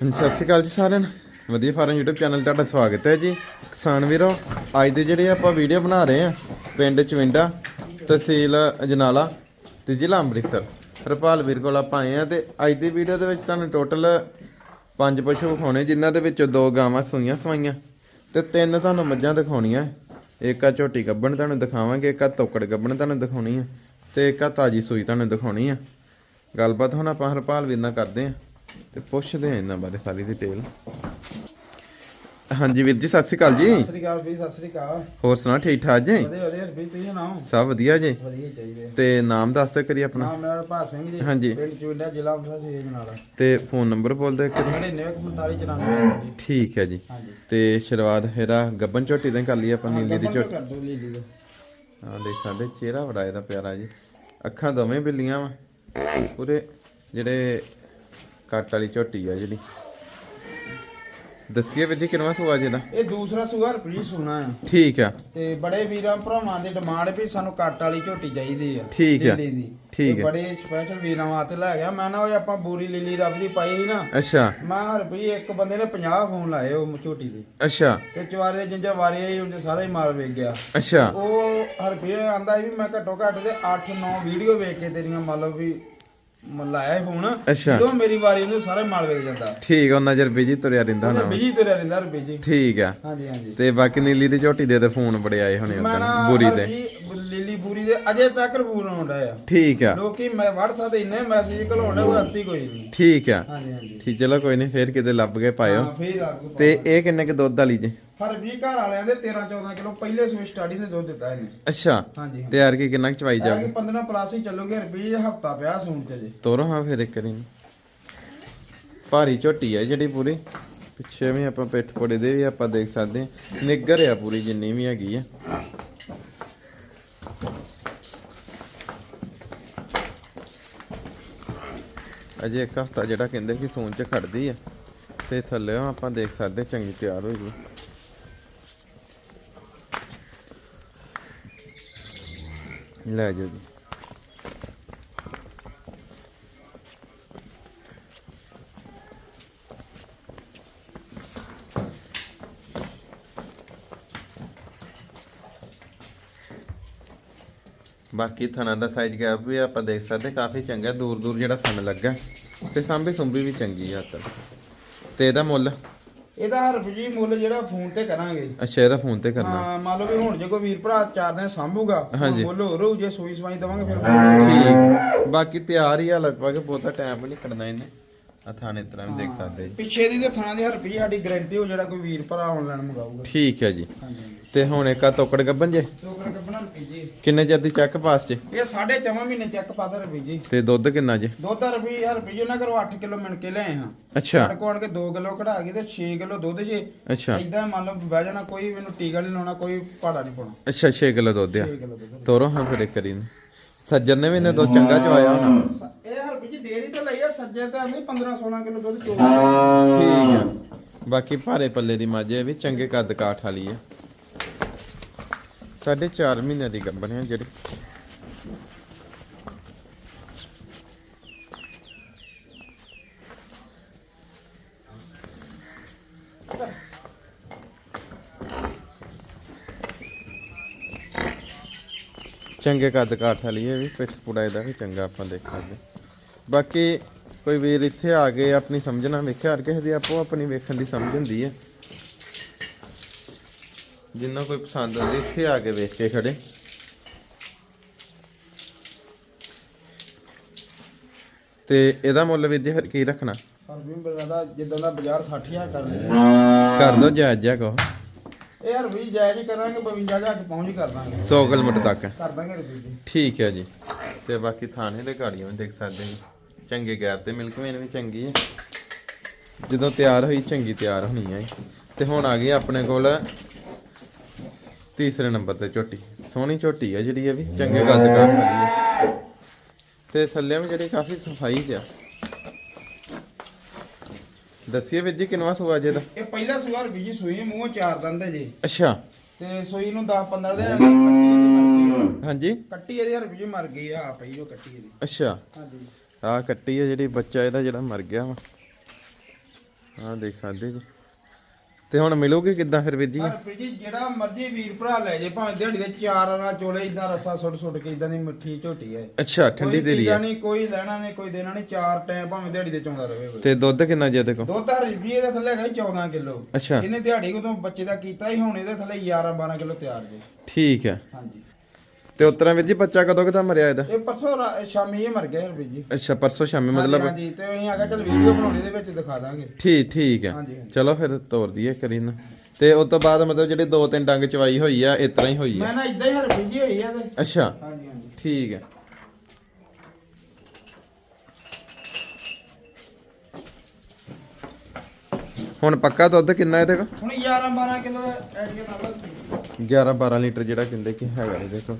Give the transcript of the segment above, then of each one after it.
ਹਾਂਜੀ, ਸਤਿ ਸ਼੍ਰੀ ਅਕਾਲ ਜੀ ਸਾਰਿਆਂ ਨੂੰ। ਵਧੀਆ ਫਾਰਮ YouTube ਚੈਨਲ ਤੁਹਾਡਾ ਸਵਾਗਤ ਹੈ ਜੀ। ਕਿਸਾਨ ਵੀਰੋ ਅੱਜ ਦੇ ਜਿਹੜੇ ਆਪਾਂ ਵੀਡੀਓ ਬਣਾ ਰਹੇ ਆ ਪਿੰਡ ਚਵਿੰਡਾ ਤਹਿਸੀਲ ਅਜਨਾਲਾ ਤੇ ਜ਼ਿਲ੍ਹਾ ਅੰਮ੍ਰਿਤਸਰ। ਹਰਪਾਲ ਵੀਰ ਕੋਲ ਆਪਾਂ ਆਏ ਆ ਤੇ ਅੱਜ ਦੀ ਵੀਡੀਓ ਦੇ ਵਿੱਚ ਤੁਹਾਨੂੰ ਟੋਟਲ ਪੰਜ ਪਸ਼ੂ ਵਿਖਾਉਣੇ ਜਿਨ੍ਹਾਂ ਦੇ ਵਿੱਚੋਂ ਦੋ ਗਾਵਾਂ ਸੂਈਆਂ ਸਵਾਈਆਂ ਤੇ ਤਿੰਨ ਤੁਹਾਨੂੰ ਮੱਝਾਂ ਦਿਖਾਉਣੀਆਂ। ਇੱਕ ਆ ਝੋਟੀ ਗੱਬਣ ਤੁਹਾਨੂੰ ਦਿਖਾਵਾਂਗੇ ਇੱਕ ਆ ਤੋਕੜ ਗੱਬਣ ਤੁਹਾਨੂੰ ਦਿਖਾਉਣੀ ਆ ਤੇ ਇੱਕ ਆ ਤਾਜੀ ਸੂਈ ਤੁਹਾਨੂੰ ਦਿਖਾਉਣੀ ਆ। ਗੱਲਬਾਤ ਹੁਣ ਆਪਾਂ ਹਰਪਾਲ ਵੀਰ ਨਾਲ ਕਰਦੇ ਆ ਤੇ ਪੁੱਛਦੇ ਆ ਇਹਨਾਂ ਬਾਰੇ ਸਾਰੀ ਡਿਟੇਲ ਹਾਂਜੀ ਵੀਰ ਜੀ ਸਤਿ ਸ਼੍ਰੀ ਅਕਾਲ ਜੀ। ਸਤਿ ਸ੍ਰੀ ਅਕਾਲ ਵੀ ਸਤਿ ਸ੍ਰੀ ਅਕਾਲ। ਹੋਰ ਸੁਣਾ ਠੀਕ ਠਾਕ ਜੀ? ਵਧੀਆ ਵਧੀਆ ਵੀ ਤੁਸੀਂ ਸੁਣਾਓ? ਸਭ ਵਧੀਆ ਜੀ। ਵਧੀਆ ਹੀ। ਚਾਹੀਦੇ ਤੇ ਨਾਮ ਦੱਸ ਦਿਓ ਕਰੀ ਆਪਣਾ। ਨਾਮ ਮੇਰਾ ਭਾਤ ਸਿੰਘ ਜੀ ਹਾਂਜੀ। ਪਿੰਡ ਚੁੰਡਾ ਜ਼ਿਲ੍ਹਾ ਅੰਮ੍ਰਿਤਸਰ ਸੇਜ ਨਾਲ ਤੇ ਫੋਨ ਨੰਬਰ ਬੋਲ ਕਰੀ 994594 ਠੀਕ ਹੈ ਜੀ। ਤੇ ਸ਼ੁਰੂਆਤ ਹੈਰਾ ਗੱਬਨ ਝੋਟੀ ਹੀ ਕਰ ਲਈ ਆਪਾਂ ਨੀਲੀ ਦੀ ਝੋਟੀ। ਕਰ ਦੋ ਦਾ ਹਾਂ ਦੇਖ ਸਕਦੇ ਚਿਹਰਾ ਬੜਾ ਇਹਦਾ ਪਿਆਰਾ ਜੀ। ਅੱਖਾਂ ਦੋਵੇਂ ਬਿੱਲੀਆਂ ਵਾ। ਪੂਰੇ ਜਿਹੜੇ ਕੱਟ ਵਾਲੀ ਝੋਟੀ ਆ ਜਿਹੜੀ। ਦੱਸੀਏ ਵੀਰ ਜੀ ਕਿੰਨਵਾਂ ਸੂਆ ਜੀ ਦਾ ਇਹ ਦੂਸਰਾ ਸੂਆ ਰੁਪਈ ਸੁਣਾ ਹੈ ਠੀਕ ਆ। ਤੇ ਬੜੇ ਵੀਰਾਂ ਭਰਾਵਾਂ ਦੀ ਡਿਮਾਂਡ ਵੀ ਸਾਨੂੰ ਕੱਟ ਵਾਲੀ ਝੋਟੀ ਚਾਹੀਦੀ ਆ ਠੀਕ ਆ। ਠੀਕ ਆ। ਬੜੇ ਸਪੈਸ਼ਲ ਵੀਰਾਂ ਵਾਸਤੇ ਲੈ ਗਿਆ। ਮੈਂ ਨਾ ਉਹ ਆਪਾਂ ਬੂਰੀ ਲੀਲੀ ਰੱਬ ਦੀ ਪਾਈ ਸੀ ਨਾ। ਅੱਛਾ। ਮੈਂ ਰੁਪਈ ਇੱਕ ਬੰਦੇ ਨੇ 50 ਫੋਨ ਲਾਏ ਉਹ ਝੋਟੀ ਦੇ। ਅੱਛਾ। ਤੇ ਚਵਾਰੇ ਦੇ ਜਿੰਜਰ ਵਾਰੇ ਹੀ ਹੁੰਦੇ ਸਾਰੇ ਹੀ ਮਾਰ ਵੇਚ ਗਿਆ। ਅੱਛਾ। ਉਹ ਹਰਪੀਰ ਆਂਦਾ ਵੀ ਮੈਂ ਘੱਟੋ ਘੱਟ ਦੇ 8-9 ਵੀਡੀਓ ਵੇਖ ਕੇ ਤੇਰੀਆਂ ਮੰਨ ਲਓ ਵੀ ਮ- ਲਾਇਆ ਸੀ ਫੋਨ। ਅੱਛਾ। ਜਦੋਂ ਮੇਰੀ ਵਾਰੀ ਉਹਨੂੰ ਸਾਰੇ ਮਾਲ ਵੇਚ ਜਾਂਦਾ। ਠੀਕ ਆ ਨਜ਼ਰ ਬਿਜ਼ੀ ਤੁਰਿਆ ਰਹਿੰਦਾ ਉਹਦੇ ਹੋਣਾ। ਬਿਜ਼ੀ ਤੁਰਿਆ ਰਹਿੰਦਾ ਰੁਪਏ ਜੀ ਠੀਕ ਆ। ਹਾਂਜੀ ਹਾਂਜੀ। ਤੇ ਬਾਕੀ ਨੀਲੀ ਦੀ ਝੋਟੀ ਦੇ ਤੇ ਫੋਨ ਬੜੇ ਆਏ ਹੋਣੇ ਮੈਂ ਨਾ ਉਦੋਂ ਬੁਰੀ ਦੇ। ਲੀਲੀ ਪੂਰੀ ਦੇ ਅਜੇ ਤੱਕ ਰਬੂਰ ਆਉਂਦਾ ਆ। ਠੀਕ ਆ। ਲੋਕੀ ਮੈਂ WhatsApp ਤੇ ਇੰਨੇ ਮੈਸੇਜ ਘਲਾਉਂਦੇ ਕੋਈ ਅੰਤੀ ਕੋਈ ਨਹੀਂ। ਠੀਕ ਆ। ਹਾਂਜੀ ਹਾਂਜੀ। ਠੀਕ ਚਲੋ ਕੋਈ ਨਹੀਂ ਫੇਰ ਕਿਤੇ ਲੱਭ ਕੇ ਪਾਇਓ। ਹਾਂ ਫੇਰ ਆਗੂ ਤੇ ਇਹ ਕਿੰਨੇ ਕ ਦੁੱਧ ਵਾਲੀ ਜੀ? ਹਰਪੀ ਘਰ ਵਾਲਿਆਂ ਦੇ 13-14 ਕਿਲੋ ਪਹਿਲੇ ਸਵੇ ਸਟਾਰਟਿੰਗ ਦੇ ਦੁੱਧ ਦਿੱਤਾ ਇਹਨੇ। ਅੱਛਾ ਹਾਂਜੀ ਤੇ ਯਾਰ ਕੀ ਕਿੰਨਾ ਕੁ ਚਵਾਈ ਹਾਂ ਜਾਵੇ 15 ਪਲੱਸ ਹੀ ਚੱਲੋਗੇ ਰੁਪਏ ਹਫਤਾ ਪਿਆ ਸੂਣ ਚ ਜੇ। ਤੋਰੋ ਹਾਂ ਫੇਰ ਇੱਕ ਵਾਰੀ ਭਾਰੀ ਝੋਟੀ ਹੈ ਜਿਹੜੀ ਪੂਰੀ। ਪਿੱਛੇ ਵੀ ਆਪਾਂ ਪਿੱਠ ਪੋੜੇ ਦੇ ਵੀ ਆਪਾਂ ਦੇਖ ਸਕਦੇ ਹਾਂ। ਨਿੱਗਰ ਆ ਪੂਰੀ ਜਿੰਨੀ ਵੀ ਹੈਗੀ ਆ। ਅਜੇ ਇੱਕ ਹਫਤਾ ਜਿਹੜਾ ਕਹਿੰਦੇ ਕਿ ਸੂਨ ਚ ਖੜਦੀ ਆ। ਤੇ ਥੱਲੇ ਆਪਾਂ ਦੇਖ ਸਕਦੇ ਚੰਗੀ ਤਿਆਰ ਹੋਈ ਗਈ ਲੈ ਜਾਓ ਜੀ। ਬਾਕੀ ਥਣਾ ਦਾ ਸਾਈਜ਼ ਗੈਪ ਵੀ ਆਪਾਂ ਦੇਖ ਸਕਦੇ, ਕਾਫੀ ਚੰਗਾ ਦੂਰ ਦੂਰ ਜਿਹੜਾ ਥਣ ਲੱਗਾ ਤੇ ਸਾਂਭੀ ਸੁੰਭੀ ਵੀ ਚੰਗੀ ਆ ਤਾਂ ਤੇ ਇਹਦਾ ਮੁੱਲ? ਇਹਦਾ ਹਰਪੀ ਮੁੱਲ ਜਿਹੜਾ ਫੋਨ ਤੇ ਕਰਾਂਗੇ। ਅੱਛਾ ਇਹਦਾ ਫੋਨ ਤੇ ਕਰਨਾ। ਹਾਂ ਮੰਨ ਲਓ ਵੀ ਹੁਣ ਜੇ ਕੋਈ ਵੀਰ ਭਰਾ ਚਾਰ ਦਿਨ ਸਾਂਭੂਗਾ। ਮੁੱਲ ਹੋਰ ਹੋਊ ਜੇ ਸੂਈ ਸਵਾਈ ਦਵਾਂਗੇ ਫਿਰ ਠੀਕ। ਬਾਕੀ ਤਿਆਰ ਹੀ ਆ ਲਗਭਗ ਬਹੁਤਾ ਟਾਈਮ ਨਹੀਂ ਕੱਢਣਾ ਇਹਨੇ। ਆ ਥਾਣੇ ਤਰ੍ਹਾਂ ਵੀ ਦੇਖ ਸਕਦੇ। ਜੀ ਪਿੱਛੇ ਦੀ ਤੇ ਥਾਣਾ ਦੀ ਹਰਪੀ ਸਾਡੀ ਗਾਰੰਟੀ ਹੋ ਜਿਹੜਾ ਕੋਈ ਵੀਰ ਭਰਾ ਆਨਲਾਈਨ ਮੰਗਾਊਗਾ। ਠੀਕ ਹੈ ਜੀ। ਤੇ ਹੁਣ ਇੱਕ ਆ ਤੋਕੜ ਗੱਬਨ ਜੇ? ਜੀ ਕਿੰਨੇ ਜਦ ਦੀ ਚੱਕ ਪਾਸ ਚ ਇਹ ਸਾਢੇ ਚਵਾਂ ਮਹੀਨੇ ਚੈੱਕ ਪਾਦਾ ਰੁਪਈ ਜੀ। ਤੇ ਦੁੱਧ ਕਿੰਨਾ ਜੇ? ਦੁੱਧ ਰੁਪਈ ਹਰਪੀ ਉਹਨਾਂ ਘਰੋਂ 8 ਕਿਲੋ ਮਿਣ ਕੇ ਲਿਆਏ ਹਾਂ ਅੱਛਾ। ਸਾਡੇ ਕੋਲ ਕੇ 2 ਕਿਲੋ ਕਢਾ ਕੇ ਤੇ 6 ਕਿਲੋ ਦੁੱਧ ਜੇ। ਅੱਛਾ। ਇਦਾਂ ਮੰਨ ਲਓ ਬਹਿ ਜਾਣਾ ਕੋਈ ਮੈਨੂੰ ਟੀਕਾ ਨਹੀਂ ਲਾਉਣਾ ਕੋਈ ਪਾੜਾ ਨਹੀਂ ਪਾਉਣਾ। ਅੱਛਾ 6 ਕਿਲੋ ਦੁੱਧ ਆ। 6 ਕਿਲੋ ਦੁੱਧ ਤੋਰੋ ਹਾਂ ਫਿਰ ਇੱਕ ਵਾਰੀ ਨੂੰ। ਸੱਜਣ ਨੇ ਵੀ ਇਹਨੇ ਦੁੱਧ ਚੰਗਾ ਚਵਾਇਆ ਹੋਣਾ। ਇਹ ਹਰਪੀ ਜੀ ਡੇਰੀ ਤੇ ਲਈ ਆ ਸੱਜੇ ਤੇ ਆਂਦੇ 15 16 ਕਿਲੋ ਦੁੱਧ ਚੋ ਠੀਕ ਆ। ਬਾਕੀ ਭਾਰੇ ਪੱਲੇ ਦੀ ਮੱਝ ਵੀ ਚੰਗੇ ਕੱਦ ਕਾਠ ਵਾਲੀ ਹੈ ਸਾਢੇ 4 ਮਹੀਨੇ ਦੀ ਗੱਭਣ ਹੈ ਜਿਹੜੀ। ਚੰਗੇ ਕੱਦ ਕਾਠ ਵਾਲੀ ਹੈ ਵੀ, ਪਿੱਠ ਪੁੜਾ ਇਹਦਾ ਵੀ ਚੰਗਾ ਆਪਾਂ ਦੇਖ ਸਕਦੇ ਬਾਕੀ ਕੋਈ ਵੀਰ ਇੱਥੇ ਆ ਕੇ ਆਪਣੀ ਸਮਝਣਾ ਵੇਖਿਆ, ਹਰ ਕਿਸੇ ਦੀ ਆਪੋ ਆਪਣੀ ਵੇਖਣ ਦੀ ਸਮਝ ਹੁੰਦੀ ਹੈ। ਜਿੰਨਾ ਕੋਈ ਪਸੰਦ ਆਉਂਦੀ ਇੱਥੇ ਆ ਕੇ ਵੇਖ ਕੇ ਖੜੇ। ਤੇ ਇਹਦਾ ਮੁੱਲ ਵੀ ਜੀ ਫਿਰ ਕੀ ਰੱਖਣਾ? ਹਰਪੀ ਬਰਦਾ ਜਿੱਦਾਂ ਦਾ ਬਾਜ਼ਾਰ 60000 ਕਰ ਲਿਆ। ਕਰ ਦੋ ਜਾਇਜ਼ ਜਿਹਾ ਕਹੋ ਇਹ ਹਰਪੀ ਜਾਇਜ਼ ਹੀ ਕਰਾਂਗੇ 52000 ਤੱਕ ਪਹੁੰਚ ਹੀ ਕਰ ਦਾਂਗੇ। 100 ਕਿਲੋਮੀਟਰ ਤੱਕ। ਕਰ ਦਾਂਗੇ ਰੁਪਏ ਜੀ ਠੀਕ ਹੈ ਜੀ। ਤੇ ਬਾਕੀ ਥਾਣੇ ਦੇ ਗਾੜੀਆਂ ਵੀ ਦੇਖ ਸਕਦੇ ਜੀ। ਚੰਗੇ ਗੈਰ ਤੇ ਮਿਲਕ ਵੇਨ ਵੀ ਚੰਗੀ ਹੈ। ਜਦੋਂ ਤਿਆਰ ਹੋਈ ਚੰਗੀ ਤਿਆਰ ਹੋਣੀ ਹੈ ਤੇ ਹੁਣ ਆ ਗਈ ਆਪਣੇ ਕੋਲ ਤੀਸਰੇ ਨੰਬਰ ਤੇ ਝੋਟੀ ਸੋਹਣੀ ਝੋਟੀ ਹੈ ਜਿਹੜੀ ਇਹ ਵੀ ਚੰਗੇ ਗੱਦ ਕਰ ਵਾਲੀ ਹੈ ਤੇ ਥੱਲੇ ਵੀ ਜਿਹੜੀ ਕਾਫੀ ਸਫ਼ਾਈ ਜਿਹਾ ਦੱਸਿਏ ਵੀਰ ਜੀ ਕਿੰਨਵਾ ਸੂਆ ਜੇ ਦਾ? ਇਹ ਪਹਿਲਾ ਸੂਆ ਰੁਪਏ ਜੀ ਸੂਈ ਮੂੰਹੋਂ ਚਾਰ ਦੰਦ ਜੀ। ਅੱਛਾ। ਤੇ ਸੂਈ ਨੂੰ 10 15 ਦਿਨ ਹਾਂਜੀ। ਕੱਟੀ ਇਹਦੀ ਹਰਪੀ ਜੀ ਮਰ ਗਈ ਆ ਪਈ ਉਹ ਕੱਟੀ ਇਹਦੀ। ਅੱਛਾ। ਹਾਂਜੀ। ਆ ਕੱਟੀ ਹੈ ਜਿਹੜੀ ਬੱਚਾ ਇਹਦਾ ਜਿਹੜਾ ਮਰ ਗਿਆ ਵਾ। ਆਹ ਦੇਖ ਸਕਦੇ ਜੀ ਤੇ ਹੁਣ ਮਿਲੋਗੇ ਕਿੱਦਾਂ ਫਿਰ ਵੀਰ ਜੀ ਹਰਪ੍ਰੀਤ ਜੀ ਜਿਹੜਾ ਮਰਜ਼ੀ ਵੀਰ ਭਰਾ ਲੈ ਜੇ ਭਾਵੇਂ ਦਿਹਾੜੀ ਦੇ ਚਾਰ ਆਣਾ ਚੋਲੇ ਇਦਾਂ ਰਸਾ ਸੁੱਟ ਸੁੱਟ ਕੇ ਇਦਾਂ ਦੀ ਮਿੱਠੀ ਝੋਟੀ ਹੈ। ਅੱਛਾ ਠੰਡੀ ਚੀਜ਼ਾਂ ਆ ਨਹੀਂ ਕੋਈ ਲੈਣਾ ਨਹੀਂ ਕੋਈ ਦੇਣਾ ਨਹੀਂ ਚਾਰ ਟਾਈਮ ਭਾਵੇਂ ਦਿਹਾੜੀ ਦੇ ਚੌਂਦਾ ਰਵੇ ਕੋਈ। ਤੇ ਦੁੱਧ ਕਿੰਨਾ ਜੇ ਕੋਲ? ਦੁੱਧ ਦਾ ਰੁਪਈਏ ਦੇ ਥੱਲੇ ਹੈਗਾ 14 ਕਿਲੋ। ਅੱਛਾ। ਇਹਨੇ ਦਿਹਾੜੀ ਉਦੋਂ ਬੱਚੇ ਦਾ ਕੀਤਾ ਹੀ ਹੁਣ ਇਹਦੇ ਥੱਲੇ 11 12 ਕਿਲੋ ਤਿਆਰ ਜੇ। ਠੀਕ ਹੈ। ਹਾਂਜੀ। ਤੇ ਉਤਰਾ ਵੀਰ ਜੀ ਬੱਚਾ ਕਦੋਂ ਕਿਦਾ ਮਰਿਆ ਇਹਦਾ? ਇਹ ਪਰਸੋਂ ਰਾ- ਸ਼ਾਮੀ ਇਹ ਮਰ ਗਿਆ ਹਰਪ੍ਰੀਤ ਜੀ ਅੱਛਾ ਪਰਸੋਂ ਸ਼ਾਮੀ ਮਤਲਬ ਹਾਂਜੀ, ਤੇ ਅਸੀਂ ਆਖਿਆ ਚਲ ਵੀਡੀਓ ਬਣਾਉਣੀ ਦੇ ਵਿੱਚ ਦਿਖਾ ਦਾਂਗੇ। ਠੀਕ ਠੀਕ ਹੈ ਹਾਂਜੀ, ਹਾਂਜੀ। ਚਲੋ ਫਿਰ ਤੋਰ ਦਈਏ ਕਰੀ ਨਾ ਤੇ ਉਸ ਤੋਂ ਬਾਅਦ ਮਤਲਬ ਜਿਹੜੇ ਦੋ ਤਿੰਨ ਡੰਗ ਚਵਾਈ ਹੋਈ ਆ ਇਸ ਤਰ੍ਹਾਂ ਹੀ ਹੋਈ ਆ? ਮੈਂ ਨਾ ਇਦਾਂ ਹੀ ਹਰਪ੍ਰੀਤ ਜੀ ਹੋਈ ਆ ਤੇ ਅੱਛਾ। ਹਾਂਜੀ ਹਾਂਜੀ। ਠੀਕ ਹੈ ਹੁਣ ਪੱਕਾ ਦੁੱਧ ਕਿੰਨਾ ਇਹਦੇ ਕੋਲ? ਹੁਣ 11 12 ਕਿਲੋ ਦਾ ਐਡੀਆ ਨਾਲ 11 12 ਲੀਟਰ ਜਿਹੜਾ ਕਹਿੰਦੇ ਕਿ ਹੈਗਾ ਇਹਦੇ ਕੋਲ।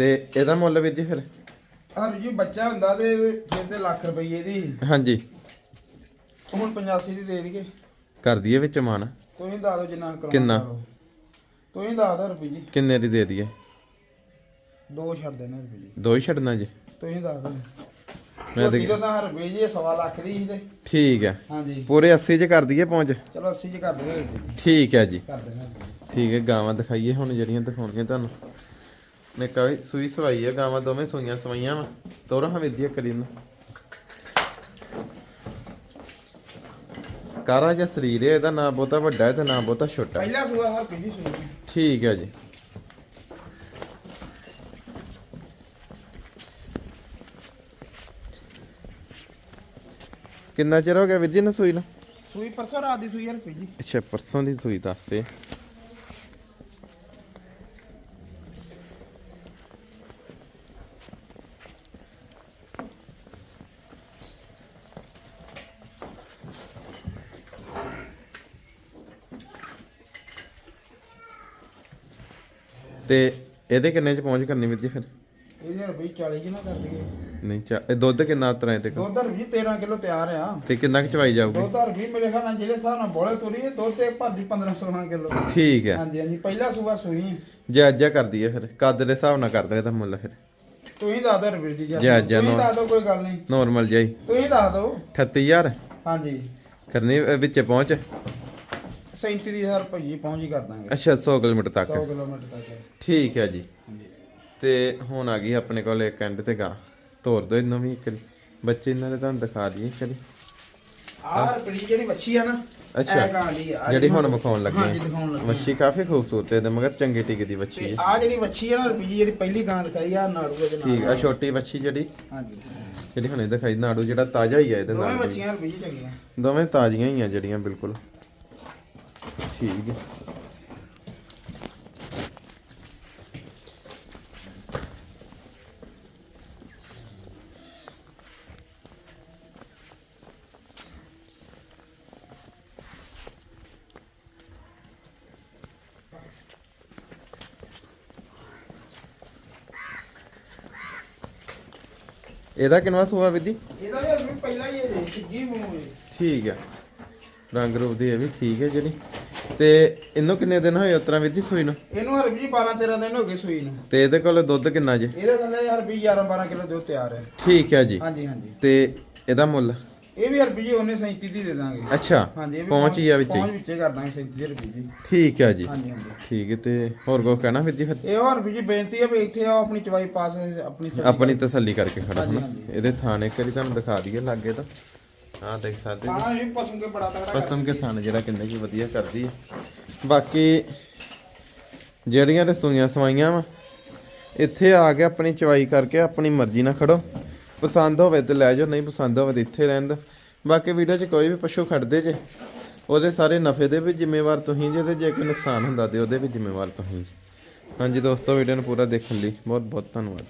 ਤੇ ਇਹਦਾ ਮੁੱਲ ਵੀਰ ਜੀ ਫਿਰ? ਹਰ ਜੀ ਬੱਚਾ ਹੁੰਦਾ ਤੇ ਤੇ ਲੱਖ ਰੁਪਏ ਦੀ। ਹਾਂਜੀ। ਹੁਣ 85 ਦੀ ਦੇ ਦਈਏ। ਕਰ ਦਈਏ ਵਿੱਚ ਮਾਨ। ਤੁਸੀਂ ਦੱਸ ਦਿਓ ਜਿੰਨਾ ਕਰਾਉਣਾ ਕਿੰਨਾ? ਕਰੋ। ਤੁਸੀਂ ਦੱਸ ਦਿਓ ਰੁਪਏ ਜੀ। ਕਿੰਨੇ ਦੀ ਦੇ ਦਈਏ? ਦੋ ਛੱਡ ਦੇਣੇ ਰੁਪਏ ਜੀ। ਦੋ ਹੀ ਛੱਡਣਾ ਜੀ। ਤੁਸੀਂ ਦੱਸ ਦਿਓ। ਮੈਂ ਤੇ ਤਾਂ ਰੁਪਏ ਜੀ ਸਵਾ ਲੱਖ ਦੀ ਸੀ ਤੇ। ਠੀਕ ਹੈ। ਹਾਂਜੀ। ਪੂਰੇ 80 ਚ ਕਰ ਦਈਏ ਪਹੁੰਚ? ਚਲੋ 80 ਚ ਕਰ ਦੇਣਾ ਰੁਪਏ ਜੀ। ਠੀਕ ਹੈ ਜੀ। ਕਰ ਦੇਣਾ ਰੁਪਏ ਜੀ। ਠੀਕ ਹੈ ਗਾਵਾਂ ਦਿਖਾਈਏ ਹੁਣ ਜਿਹੜੀਆਂ ਦਿਖਾਉਣੀਆਂ ਤੁਹਾਨੂੰ। ਨੇ ਕਹੀ ਸੂਈ ਸਵਾਈ ਹੈ ਗਾਵਾਂ ਦੋਵੇਂ ਸੂਈਆਂ ਸਵਾਈਆਂ ਵਾ। ਤੋਰਾ ਹਾਂ ਵਿਦਿਆ ਕਰੀ ਜਿਹਾ ਸਰੀਰ ਹੈ ਇਹਦਾ ਨਾ ਬਹੁਤਾ ਵੱਡਾ ਹੈ ਤੇ ਨਾ ਬਹੁਤਾ ਛੋਟਾ। ਪਹਿਲਾ ਸੂਆ ਹਰ ਪੀਜੀ ਸੂਈ ਠੀਕ ਹੈ ਜੀ। ਕਿੰਨਾ ਚਿਰ ਹੋ ਗਿਆ ਵੀਰ ਜੀ ਨਾ ਸੂਈ ਨੂੰ? ਸੂਈ ਪਰਸੋਂ ਰਾਤ ਦੀ ਸੂਈ ਹਰ ਪੀਜੀ ਅੱਛਾ ਪਰਸੋਂ ਦੀ ਸੂਈ ਦੱਸੇ ਤੇ ਇਹਦੇ ਕਿੰਨੇ ਚ ਪਹੁੰਚ ਕਰਨੀ ਵੀਰ ਜੀ ਫਿਰ? ਇਹਦੇ ਰੁਪਏ 40 ਚ ਨਾ ਕਰ ਦਈਏ? ਨਹੀਂ ਚਾ ਇਹ ਦੁੱਧ ਕਿੰਨਾ ਤਰ੍ਹਾਂ ਇਹਦੇ ਕੋਲ? ਦੁੱਧ ਰੁਪਏ 13 ਕਿਲੋ ਤਿਆਰ ਆ। ਤੇ ਕਿੰਨਾ ਕੁ ਚਵਾਈ ਜਾਊਗੀ? ਦੁੱਧ ਰੁਪਏ ਮੇਰੇ ਨਾਲ ਜਿਹੜੇ ਹਿਸਾਬ ਨਾਲ ਬੋਲੇ ਤੁਰੀ ਦੁੱਧ ਤੇ ਭਾਜੀ 15 16 ਕਿਲੋ। ਠੀਕ ਹੈ ਹਾਂਜੀ ਹਾਂਜੀ ਪਹਿਲਾ ਸੂਆ ਸੂਈ। ਜੇ ਅੱਜ ਕਰ ਦਈਏ ਫਿਰ ਕੱਦ ਦੇ ਹਿਸਾਬ ਨਾਲ ਕਰ ਦੇ ਤਾਂ ਮੁੱਲ ਫਿਰ। ਤੁਸੀਂ ਦੱਸ ਦਿਓ ਰੁਪਏ ਦੀ ਜੀ ਜੀ, ਤੁਸੀਂ ਦੱਸ ਦਿਓ ਕੋਈ ਗੱਲ ਨਹੀਂ। ਨੋਰਮਲ ਹੀ। ਤੁਸੀਂ ਦੱਸ ਦਿਓ। 38000 ਹਾਂਜੀ। ਕਰਨੀ ਵਿੱਚ ਪਹੁੰਚ। 37000 ਰੁਪਏ ਪਹੁੰਚ ਹੀ ਕਰ ਦਾਂਗੇ। ਅੱਛਾ 100 ਕਿਲੋਮੀਟਰ ਤੱਕ। 100 ਕਿਲੋਮੀਟਰ ਤੱਕ ਠੀਕ ਹੈ ਜੀ। ਤੇ ਹੁਣ ਆ ਗਈ ਆਪਣੇ ਕੋਲ ਇੱਕ ਐਂਡ ਤੇ ਗਾ। ਤੋਰ ਦੋ ਇਹਨੂੰ ਵੀ ਇੱਕ। ਬੱਚੇ ਇਹਨਾਂ ਦੇ ਤੁਹਾਨੂੰ ਦਿਖਾ ਦਈਏ ਚਲੀ ਆਹ ਰੁਪਏ ਜਿਹੜੀ ਵੱਛੀ ਆ ਨਾ ਅੱਛਾ। ਜਿਹੜੀ ਹੁਣ ਵਿਖਾਉਣ ਲੱਗੇ ਮੱਛੀ ਕਾਫੀ ਖੂਬਸੂਰਤ ਹੈ ਤੇ ਮਗਰ ਚੰਗੇ ਟਿਕੇ ਦੀ ਤੇ ਹੈ। ਆ ਜਿਹੜੀ ਵੱਛੀ ਆ ਨਾ ਰੁਪਏ ਜਿਹੜੀ ਪਹਿਲੀ ਗਾਂ ਦਿਖਾਈ ਆ ਨਾੜੂ ਦੇ ਨਾਲ। ਠੀਕ ਆ ਛੋਟੀ ਬੱਚੀ ਜਿਹੜੀ। ਹਾਂਜੀ। ਜਿਹੜੀ ਹੁਣੇ ਦਿਖਾਈ ਨਾੜੂ ਜਿਹੜਾ ਤਾਜ਼ਾ ਹੀ ਹੈ ਇਹਦੇ ਦੋਵੇਂ ਨਾਲ ਵੀ। ਵੱਛੀਆਂ ਰੁਪਏ ਚੰਗੀਆਂ। ਦੋਵੇਂ ਤਾਜ਼ੀਆਂ ਹੀ ਆ ਜਿਹੜੀਆਂ ਬਿਲਕੁਲ। ਠੀਕ ਹੈ। ਇਹਦਾ ਕਿੰਨਾ ਸੂਆ ਵੀਰ ਜੀ ਇਹਦਾ ਵੀ ਪਹਿਲਾ ਹੀ ਹੈ ਜੀ ਜੀ ਮੂੰਹ ਹੈ। ਠੀਕ ਹੈ। ਰੰਗ ਰੂਪ ਦੀ ਇਹ ਵੀ ਠੀਕ ਹੈ ਜਿਹੜੀ। ਤੇ ਇਹਨੂੰ ਕਿੰਨੇ ਦਿਨ ਹੋਏ ਉਤਰਾ ਵੀਰ ਜੀ ਸੂਈ ਨੂੰ? ਇਹਨੂੰ ਹਰ ਵੀ 12 13 ਦਿਨ ਹੋ ਗਏ ਸੂਈ ਨੂੰ। ਤੇ ਇਹਦੇ ਕੋਲ ਦੁੱਧ ਕਿੰਨਾ ਜੇ? ਇਹਦੇ ਥੱਲੇ ਹਰ ਵੀ 11 12 ਕਿਲੋ ਦੁੱਧ ਤਿਆਰ ਹੈ। ਠੀਕ ਹੈ ਜੀ। ਹਾਂਜੀ ਹਾਂਜੀ। ਤੇ ਇਹਦਾ ਮੁੱਲ? ਇਹ ਵੀ ਹਰ ਵੀ ਉਹਨੇ 37 ਦੀ ਦੇ ਦਾਂਗੇ। ਅੱਛਾ ਹਾਂਜੀ ਪਹੁੰਚ ਹੀ ਆ ਵਿੱਚ। ਪਹੁੰਚ। ਵਿੱਚੇ ਕਰ ਦਾਂਗੇ 37 ਰੁਪਏ ਜੀ ਠੀਕ ਹੈ ਜੀ। ਹਾਂਜੀ ਹਾਂਜੀ। ਠੀਕ ਹੈ ਤੇ ਹੋਰ ਕੋ ਕਹਿਣਾ ਵੀਰ ਜੀ? ਫਿਰ ਇਹ ਹੋਰ ਵੀ ਜੀ ਬੇਨਤੀ ਹੈ ਵੀ ਇੱਥੇ ਆਓ ਆਪਣੀ ਚਵਾਈ ਪਾਸ ਆਪਣੀ ਆਪਣੀ ਤਸੱਲੀ ਕਰਕੇ ਖੜਾ। ਹੁਣ। ਇਹਦੇ ਥਾਣੇ ਕਰੀ ਤੁਹਾਨੂੰ ਦਿਖਾ ਦਈਏ ਲੱਗੇ ਤਾਂ। ਆਹ ਦੇਖ ਸਕਦੇ ਜੀ। ਖਾਣਾ ਵੀ ਪਸੰਦ ਕੇ ਬੜਾ ਤਗੜਾ ਪਸਮ ਕੇ ਥਾਣੇ ਜਿਹੜਾ ਕਹਿੰਦੇ ਕਿ ਵਧੀਆ ਕਰਦੀ ਹੈ। ਬਾਕੀ ਜਿਹੜੀਆਂ ਰਸੋਈਆਂ ਸਵਾਈਆਂ ਵਾ ਇੱਥੇ ਆ ਕੇ ਆਪਣੀ ਚਵਾਈ ਕਰਕੇ ਆਪਣੀ ਮਰਜ਼ੀ ਨਾਲ ਖੜੋ। ਪਸੰਦ ਹੋਵੇ ਤੇ ਲੈ ਜਾਓ ਨਹੀਂ ਪਸੰਦ ਹੋਵੇ ਤੇ ਇੱਥੇ ਰਹਿਣ ਦਿਓ। ਬਾਕੀ ਵੀਡੀਓ 'ਚ ਕੋਈ ਵੀ ਪਸ਼ੂ ਖੜਦੇ ਜੇ ਉਹਦੇ ਸਾਰੇ ਨਫੇ ਦੇ ਵੀ ਜ਼ਿੰਮੇਵਾਰ ਤੁਸੀਂ ਜੇ ਤੇ ਜੇ ਕੋਈ ਨੁਕਸਾਨ ਹੁੰਦਾ ਤੇ ਉਹਦੇ ਵੀ ਜ਼ਿੰਮੇਵਾਰ ਤੁਸੀਂ ਹਾਂਜੀ ਦੋਸਤੋ ਵੀਡੀਓ ਨੂੰ ਪੂਰਾ ਦੇਖਣ ਲਈ ਬਹੁਤ ਬਹੁਤ ਧੰਨਵਾਦ।